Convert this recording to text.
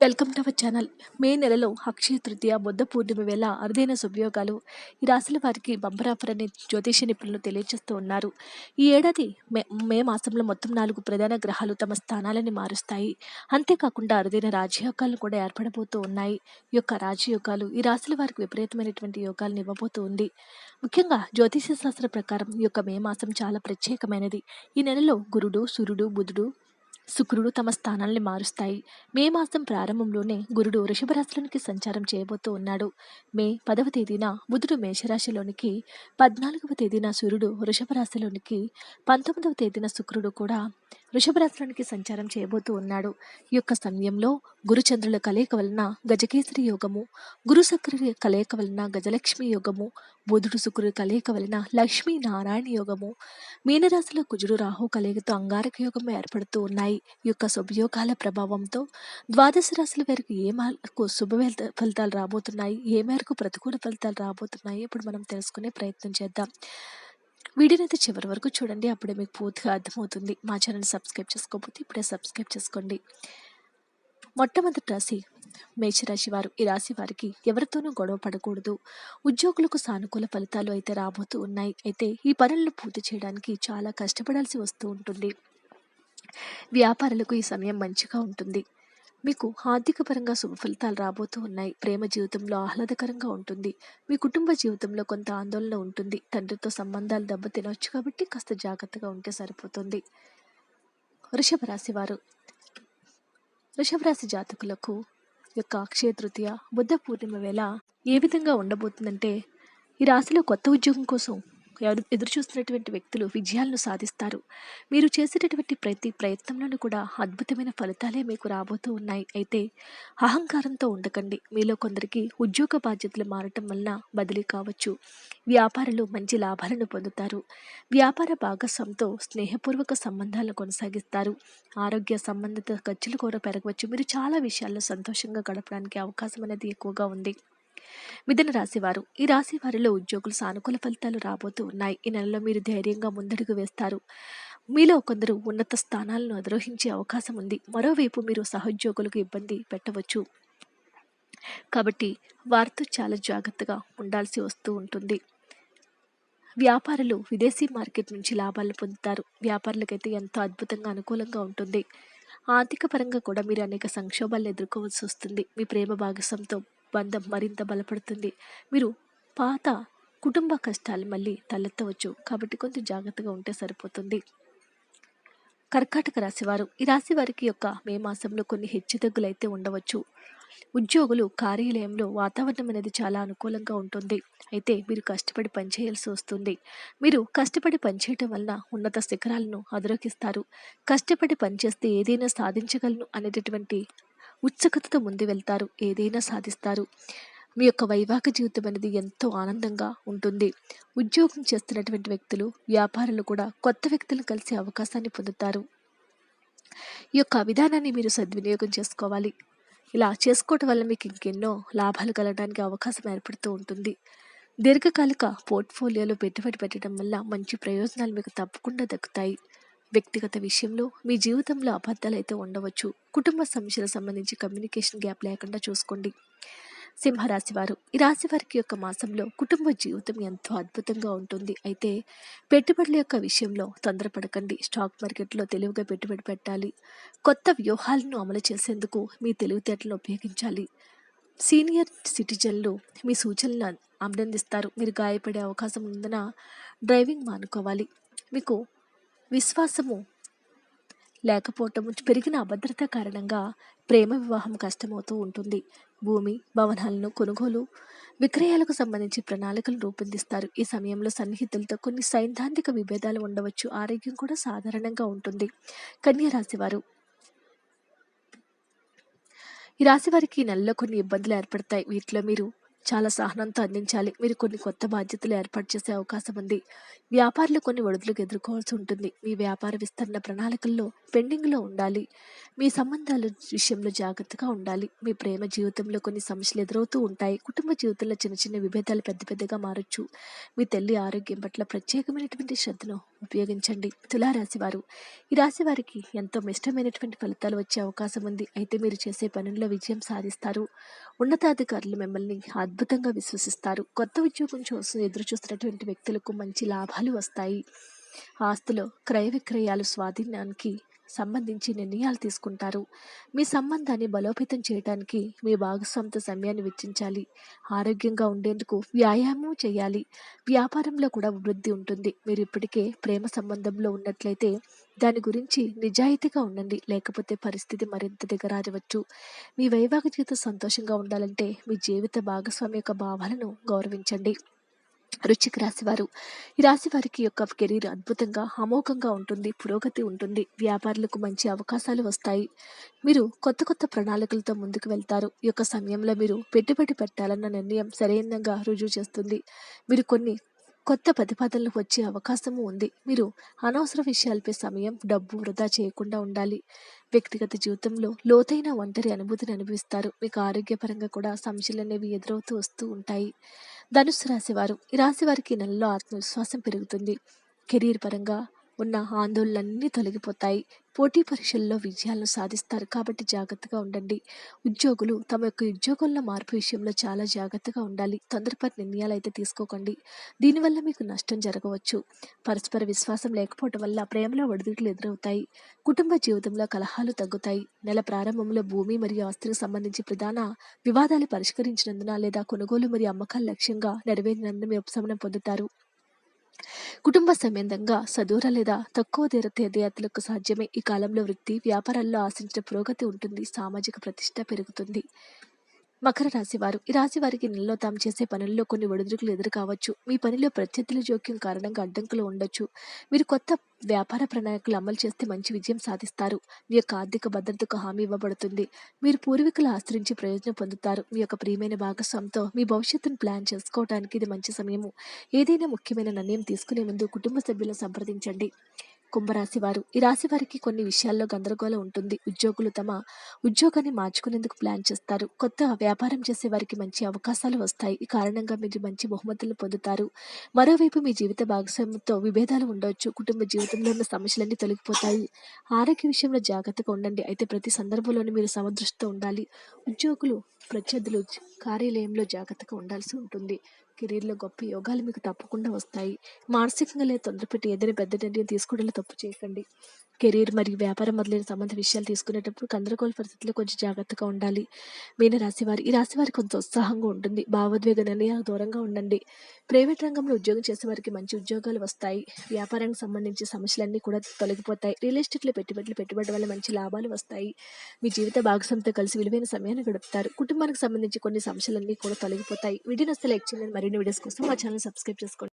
Welcome to our channel. May నెలలో అక్షయ తృతీయ బుద్ధ పూర్ణిమ వేళ అరుదైన శుభయోగాలు. ఈ రాశుల వారికి బంపరాఫర్ అనే జ్యోతిష నిపుణులు తెలియజేస్తూ ఉన్నారు. ఈ ఏడాది మే మే మాసంలో మొత్తం నాలుగు ప్రధాన గ్రహాలు తమ స్థానాలని మారుస్తాయి. అంతేకాకుండా అరుదైన రాజయోగాలు కూడా ఏర్పడబోతూ ఉన్నాయి. ఈ యొక్క రాజయోగాలు ఈ రాశుల వారికి విపరీతమైనటువంటి యోగాలను ఇవ్వబోతూ ఉంది. ముఖ్యంగా జ్యోతిష శాస్త్ర ప్రకారం ఈ యొక్క మే మాసం చాలా ప్రత్యేకమైనది. ఈ నెలలో గురుడు సూర్యుడు బుధుడు శుక్రుడు తమ స్థానాల్ని మారుస్తాయి. మే మాసం ప్రారంభంలోనే గురుడు వృషభరాశులనికి సంచారం చేయబోతూ ఉన్నాడు. మే పదవ తేదీన బుధుడు మేషరాశిలోనికి పద్నాలుగవ తేదీన సూర్యుడు వృషభరాశిలోనికి పంతొమ్మిదవ తేదీన శుక్రుడు కూడా వృషభరాశులనికి సంచారం చేయబోతూ ఉన్నాడు. ఈ యొక్క సమయంలో గురుచంద్రుల కలయిక వలన గజకేసరి యోగము గురు శుక్రుడి కలయిక వలన గజలక్ష్మి యోగము బుధుడు శుక్రుడి కలయిక వలన లక్ష్మీ నారాయణ యోగము మీనరాశిలో కుజుడు రాహు కలయికతో అంగారక యోగం ఏర్పడుతూ ఉన్నాయి. ఈ యొక్క శుభయోగాల ప్రభావంతో ద్వాదశ రాశుల వారికి ఏ మేరకు శుభ ఫలితాలు రాబోతున్నాయి? ఏ మేరకు ప్రతికూల ఫలితాలు రాబోతున్నాయి? ఇప్పుడు మనం తెలుసుకునే ప్రయత్నం చేద్దాం. వీడియోని అయితే చివరి వరకు చూడండి. అప్పుడే మీకు పూర్తిగా అర్థమవుతుంది. మా ఛానల్ సబ్స్క్రైబ్ చేసుకోకపోతే ఇప్పుడే సబ్స్క్రైబ్ చేసుకోండి. మొట్టమొదటి రాశి మేషరాశి వారు ఈ రాశి వారికి ఎవరితోనూ గొడవ పడకూడదు. ఉద్యోగులకు సానుకూల ఫలితాలు అయితే రాబోతూ ఉన్నాయి. అయితే ఈ పనులను పూర్తి చేయడానికి చాలా కష్టపడాల్సి వస్తూ ఉంటుంది. వ్యాపారులకు ఈ సమయం మంచిగా ఉంటుంది. మీకు ఆర్థిక పరంగా శుభ ఫలితాలు రాబోతూ ఉన్నాయి. ప్రేమ జీవితంలో ఆహ్లాదకరంగా ఉంటుంది. మీ కుటుంబ జీవితంలో కొంత ఆందోళన ఉంటుంది. తండ్రితో సంబంధాలు దెబ్బతినవచ్చు కాబట్టి కాస్త జాగ్రత్తగా ఉంటే సరిపోతుంది. వృషభ రాశి వారు వృషభరాశి జాతకులకు యొక్క అక్షయ తృతీయ బుద్ధ పూర్ణిమ వేళ ఏ విధంగా ఉండబోతుందంటే ఈ రాశిలో కొత్త ఉద్యోగం కోసం ఎవరు ఎదురు చూస్తున్నటువంటి వ్యక్తులు విజయాలను సాధిస్తారు. మీరు చేసేటటువంటి ప్రతి ప్రయత్నంలోనూ కూడా అద్భుతమైన ఫలితాలే మీకు రాబోతూ ఉన్నాయి. అయితే అహంకారంతో ఉండకండి. మీలో కొందరికి ఉద్యోగ బాధ్యతలు మారటం వలన బదిలీ కావచ్చు. వ్యాపారులు మంచి లాభాలను పొందుతారు. వ్యాపార భాగస్వామితో స్నేహపూర్వక సంబంధాలను కొనసాగిస్తారు. ఆరోగ్య సంబంధిత ఖర్చులు కూడా పెరగవచ్చు. మీరు చాలా విషయాల్లో సంతోషంగా గడపడానికి అవకాశం అనేది ఎక్కువగా ఉంది. మిథున రాశివారు. ఈ రాశి వారిలో ఉద్యోగులు సానుకూల ఫలితాలు రాబోతూ ఉన్నాయి. ఈ నెలలో మీరు ధైర్యంగా ముందడుగు వేస్తారు. మీలో కొందరు ఉన్నత స్థానాలను అధిరోహించే అవకాశం ఉంది. మరోవైపు మీరు సహోద్యోగులకు ఇబ్బంది పెట్టవచ్చు. కాబట్టి వారితో చాలా జాగ్రత్తగా ఉండాల్సి వస్తూ ఉంటుంది. వ్యాపారులు విదేశీ మార్కెట్ నుంచి లాభాలు పొందుతారు. వ్యాపారులకైతే ఎంతో అద్భుతంగా అనుకూలంగా ఉంటుంది. ఆర్థిక పరంగా కూడా మీరు అనేక సంక్షోభాలు ఎదుర్కోవాల్సి వస్తుంది. మీ ప్రేమ భాగస్వామితో బంధం మరింత బలపడుతుంది. మీరు పాత కుటుంబ కష్టాలు మళ్ళీ తలెత్తవచ్చు. కాబట్టి కొంచెం జాగ్రత్తగా ఉంటే సరిపోతుంది. కర్కాటక రాశివారు ఈ రాశి వారికి యొక్క మే మాసంలో కొన్ని హెచ్చుతగ్గులు అయితే ఉండవచ్చు. ఉద్యోగులు కార్యాలయంలో వాతావరణం అనేది చాలా అనుకూలంగా ఉంటుంది. అయితే మీరు కష్టపడి పనిచేయాల్సి వస్తుంది. మీరు కష్టపడి పనిచేయటం వలన ఉన్నత శిఖరాలను అధిరోహిస్తారు. కష్టపడి పనిచేస్తే ఏదైనా సాధించగలను అనేటటువంటి ఉత్సుకతతో ముందు వెళ్తారు ఏదైనా సాధిస్తారు. మీ యొక్క వైవాహిక జీవితం అనేది ఎంతో ఆనందంగా ఉంటుంది. ఉద్యోగం చేస్తున్నటువంటి వ్యక్తులు వ్యాపారులు కూడా కొత్త వ్యక్తులను కలిసే అవకాశాన్ని పొందుతారు. ఈ యొక్క విధానాన్ని మీరు సద్వినియోగం చేసుకోవాలి. ఇలా చేసుకోవటం వల్ల మీకు ఇంకెన్నో లాభాలు కలగడానికి అవకాశం ఏర్పడుతూ ఉంటుంది. దీర్ఘకాలిక పోర్ట్ఫోలియోలో పెట్టుబడి పెట్టడం వల్ల మంచి ప్రయోజనాలు మీకు తప్పకుండా దక్కుతాయి. వ్యక్తిగత విషయంలో మీ జీవితంలో అబద్ధాలు అయితే ఉండవచ్చు. కుటుంబ సమస్యలకు సంబంధించి కమ్యూనికేషన్ గ్యాప్ లేకుండా చూసుకోండి. సింహరాశి వారు ఈ రాశి వారికి యొక్క మాసంలో కుటుంబ జీవితం ఎంతో అద్భుతంగా ఉంటుంది. అయితే పెట్టుబడుల యొక్క విషయంలో తొందరపడకండి. స్టాక్ మార్కెట్లో తెలివిగా పెట్టుబడి పెట్టాలి. కొత్త వ్యూహాలను అమలు చేసేందుకు మీ తెలివితేటలను ఉపయోగించాలి. సీనియర్ సిటిజన్లు మీ సూచనలను అభినందిస్తారు. మీరు గాయపడే అవకాశం ఉందన డ్రైవింగ్ మానుకోవాలి. మీకు విశ్వాసము. లేకపోవటం పెరిగిన అభద్రత కారణంగా ప్రేమ వివాహం కష్టమవుతూ ఉంటుంది. భూమి భవనాలను కొనుగోలు విక్రయాలకు సంబంధించి ప్రణాళికలు రూపొందిస్తారు. ఈ సమయంలో సన్నిహితులతో కొన్ని సైద్ధాంతిక విభేదాలు ఉండవచ్చు. ఆరోగ్యం కూడా సాధారణంగా ఉంటుంది. కన్యా రాశివారు. ఈ రాశి వారికి ఈ నెలలో కొన్ని ఇబ్బందులు ఏర్పడతాయి. వీటిలో మీరు చాలా సహనంతో అందించాలి. మీరు కొన్ని కొత్త బాధ్యతలు ఏర్పాటు చేసే అవకాశం ఉంది. వ్యాపారులు కొన్ని ఒడిదులకు ఎదుర్కోవాల్సి ఉంటుంది. మీ వ్యాపార విస్తరణ ప్రణాళికల్లో పెండింగ్లో ఉండాలి. మీ సంబంధాల విషయంలో జాగ్రత్తగా ఉండాలి. మీ ప్రేమ జీవితంలో కొన్ని సమస్యలు ఎదురవుతూ ఉంటాయి. కుటుంబ జీవితంలో చిన్న చిన్న విభేదాలు పెద్ద పెద్దగా మారచ్చు. మీ తల్లి ఆరోగ్యం పట్ల ప్రత్యేకమైనటువంటి శ్రద్ధను ఉపయోగించండి. తులారాశి వారు. ఈ రాశి వారికి ఎంతో ఇష్టమైనటువంటి ఫలితాలు వచ్చే అవకాశం ఉంది. అయితే మీరు చేసే పనుల్లో విజయం సాధిస్తారు. ఉన్నతాధికారులు మిమ్మల్ని అద్భుతంగా విశ్వసిస్తారు. కొత్త ఉద్యోగం కోసం ఎదురు చూస్తున్నటువంటి వ్యక్తులకు మంచి లాభాలు వస్తాయి. ఆస్తులో క్రయ విక్రయాలు స్వాధీనానికి సంబంధించి నిర్ణయాలు తీసుకుంటారు. మీ సంబంధాన్ని బలోపేతం చేయడానికి మీ భాగస్వామితో సమయాన్ని వెచ్చించాలి. ఆరోగ్యంగా ఉండేందుకు వ్యాయామం చేయాలి. వ్యాపారంలో కూడా వృద్ధి ఉంటుంది. మీరు ఇప్పటికే ప్రేమ సంబంధంలో ఉన్నట్లయితే దాని గురించి నిజాయితీగా ఉండండి. లేకపోతే పరిస్థితి మరింత దిగరారవచ్చు మీ వైవాహిక జీవితం సంతోషంగా ఉండాలంటే మీ జీవిత భాగస్వామి యొక్క భావాలను గౌరవించండి. వృశ్చిక రాశివారు ఈ రాశి వారికి యొక్క కెరీర్ అద్భుతంగా అమోఘంగా ఉంటుంది పురోగతి ఉంటుంది వ్యాపారులకు మంచి అవకాశాలు వస్తాయి. మీరు కొత్త కొత్త ప్రణాళికలతో ముందుకు వెళ్తారు. ఈ యొక్క సమయంలో మీరు పెట్టుబడి పెట్టాలన్న నిర్ణయం సరైనంగా రుజువు చేస్తుంది. మీరు కొన్ని కొత్త ప్రతిపాదనలు వచ్చే అవకాశము ఉంది. మీరు అనవసర విషయాలపై సమయం డబ్బు వృధా చేయకుండా ఉండాలి. వ్యక్తిగత జీవితంలో లోతైన ఒంటరి అనుభూతిని అనుభవిస్తారు. మీకు ఆరోగ్యపరంగా కూడా సమస్యలు అనేవి ఎదురవుతూ వస్తూ ఉంటాయి. ధనుసు రాశి వారు ఈ రాశి వారికి నెలలో ఆత్మవిశ్వాసం పెరుగుతుంది. కెరీర్ పరంగా ఉన్న ఆందోళనలన్నీ తొలగిపోతాయి. పోటీ పరీక్షల్లో విజయాలను సాధిస్తారు. కాబట్టి జాగ్రత్తగా ఉండండి. ఉద్యోగులు తమ యొక్క ఉద్యోగంలో మార్పు విషయంలో చాలా జాగ్రత్తగా ఉండాలి. తొందరపాటు నిర్ణయాలు అయితే తీసుకోకండి. దీనివల్ల మీకు నష్టం జరగవచ్చు. పరస్పర విశ్వాసం లేకపోవడం వల్ల ప్రేమలో ఒడిదుడుకులు ఎదురవుతాయి. కుటుంబ జీవితంలో కలహాలు తగ్గుతాయి. నెల ప్రారంభంలో భూమి మరియు ఆస్తులకు సంబంధించి ప్రధాన వివాదాలు పరిష్కరించినందున లేదా కొనుగోలు మరియు అమ్మకాల లక్ష్యంగా నెరవేరినందున మీ ఉపశమనం పొందుతారు. కుటుంబ సమేతంగా సదూర లేదా తక్కువ ధర తీర్థయాత్రలకు సాధ్యమే. ఈ కాలంలో వృత్తి వ్యాపారాల్లో ఆశించిన పురోగతి ఉంటుంది. సామాజిక ప్రతిష్ట పెరుగుతుంది. మకర రాశి వారు ఈ రాశి వారికి నెలలో తాము చేసే పనుల్లో కొన్ని ఒడిదుడుకులు ఎదురు కావచ్చు మీ పనిలో ప్రత్యర్థుల జోక్యం కారణంగా అడ్డంకులు ఉండొచ్చు. మీరు కొత్త వ్యాపార ప్రణాళికలు అమలు చేస్తే మంచి విజయం సాధిస్తారు. మీ యొక్క ఆర్థిక భద్రతకు హామీ ఇవ్వబడుతుంది. మీరు పూర్వీకులు ఆశ్రయించి ప్రయోజనం పొందుతారు. మీ యొక్క ప్రియమైన భాగస్వామితో మీ భవిష్యత్తును ప్లాన్ చేసుకోవడానికి ఇది మంచి సమయము. ఏదైనా ముఖ్యమైన నిర్ణయం తీసుకునే ముందు కుటుంబ సభ్యులను సంప్రదించండి. కుంభరాశి వారు ఈ రాశి వారికి కొన్ని విషయాల్లో గందరగోళం ఉంటుంది. ఉద్యోగులు తమ ఉద్యోగాన్ని మార్చుకునేందుకు ప్లాన్ చేస్తారు. కొత్త వ్యాపారం చేసే వారికి మంచి అవకాశాలు వస్తాయి. ఈ కారణంగా మీరు మంచి బహుమతులు పొందుతారు. మరోవైపు మీ జీవిత భాగస్వామ్యంతో విభేదాలు ఉండవచ్చు కుటుంబ జీవితంలో ఉన్న సమస్యలన్నీ తొలగిపోతాయి. ఆరోగ్య విషయంలో జాగ్రత్తగా ఉండండి. అయితే ప్రతి సందర్భంలోనూ మీరు సమదృష్టితో ఉండాలి. ఉద్యోగులు ప్రత్యర్థులు కార్యాలయంలో జాగ్రత్తగా ఉండాల్సి ఉంటుంది. కెరీర్లో గొప్ప యోగాలు మీకు తప్పకుండా వస్తాయి. మానసికంగా లేదా తొందరపెట్టి ఏదైనా పెద్ద నిర్ణయం తీసుకోవడంలో తప్పు చేయకండి. కెరీర్ మరియు వ్యాపారం మొదలైన సంబంధ విషయాలు తీసుకునేటప్పుడు గందరగోళ పరిస్థితుల్లో కొంచెం జాగ్రత్తగా ఉండాలి. మీన ఈ రాశి వారికి కొంత ఉత్సాహంగా ఉంటుంది. భావోద్వేగ నిర్ణయాలకు దూరంగా ఉండండి. ప్రైవేట్ రంగంలో ఉద్యోగం చేసే వారికి మంచి ఉద్యోగాలు వస్తాయి. వ్యాపారానికి సంబంధించి సమస్యలన్నీ కూడా తొలగిపోతాయి. రియల్ ఎస్టేట్లో పెట్టుబడులు పెట్టుబడి వల్ల మంచి లాభాలు వస్తాయి. మీ జీవిత భాగస్వామితో కలిసి విలువైన సమయాన్ని గడుపుతారు. కుటుంబానికి సంబంధించి కొన్ని సమస్యలన్నీ కూడా తొలగిపోతాయి. వీడియో నస్తే లైక్ చేయండి. మరిన్ని వీడియోస్ కోసం మా ఛానల్ సబ్స్క్రైబ్ చేసుకోండి.